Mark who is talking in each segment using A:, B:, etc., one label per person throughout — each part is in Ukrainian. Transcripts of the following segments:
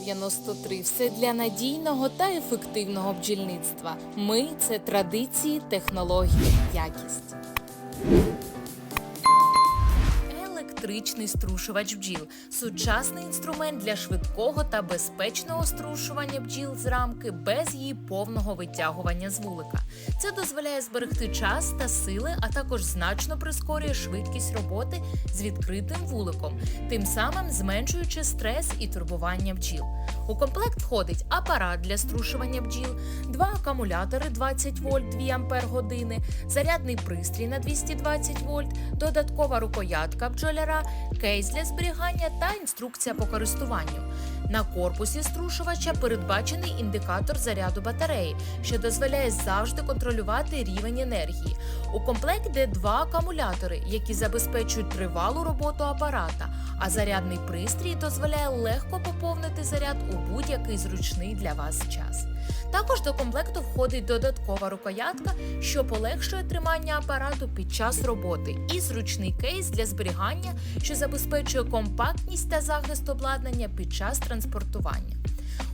A: 93 все для надійного та ефективного бджільництва. Ми це традиції, технології, якість. Електричний струшувач бджіл сучасний інструмент для швидкого та безпечного струшування бджіл з рамки без її повного витягування з вулика. Це дозволяє зберегти час та сили, а також значно прискорює швидкість роботи з відкритим вуликом, тим самим зменшуючи стрес і турбування бджіл. У комплект входить апарат для струшування бджіл, два акумулятори 20 вольт 2 ампер години, зарядний пристрій на 220 вольт, додаткова рукоятка бджоляра, кейс для зберігання та інструкція по користуванню. На корпусі струшувача передбачений індикатор заряду батареї, що дозволяє завжди контролювати рівень енергії. У комплект йде два акумулятори, які забезпечують тривалу роботу апарата, а зарядний пристрій дозволяє легко поповнити заряд у будь-який зручний для вас час. Також до комплекту входить додаткова рукоятка, що полегшує тримання апарату під час роботи, і зручний кейс для зберігання, що забезпечує компактність та захист обладнання під час транспортування.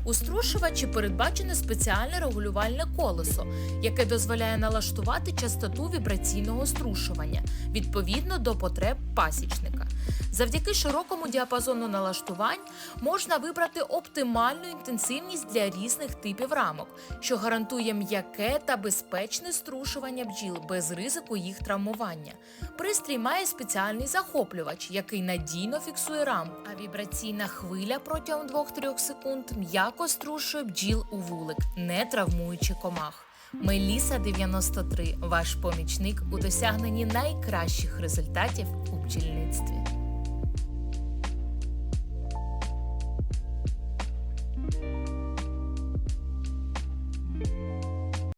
A: У струшувачі передбачено спеціальне регулювальне колесо, яке дозволяє налаштувати частоту вібраційного струшування відповідно до потреб пасічника. Завдяки широкому діапазону налаштувань можна вибрати оптимальну інтенсивність для різних типів рамок, що гарантує м'яке та безпечне струшування бджіл без ризику їх травмування. Пристрій має спеціальний захоплювач, який надійно фіксує рамку, а вібраційна хвиля протягом 2-3 секунд м'яко струшує бджіл у вулик, не травмуючи комах. Меліса 93 ваш помічник у досягненні найкращих результатів у бджільництві.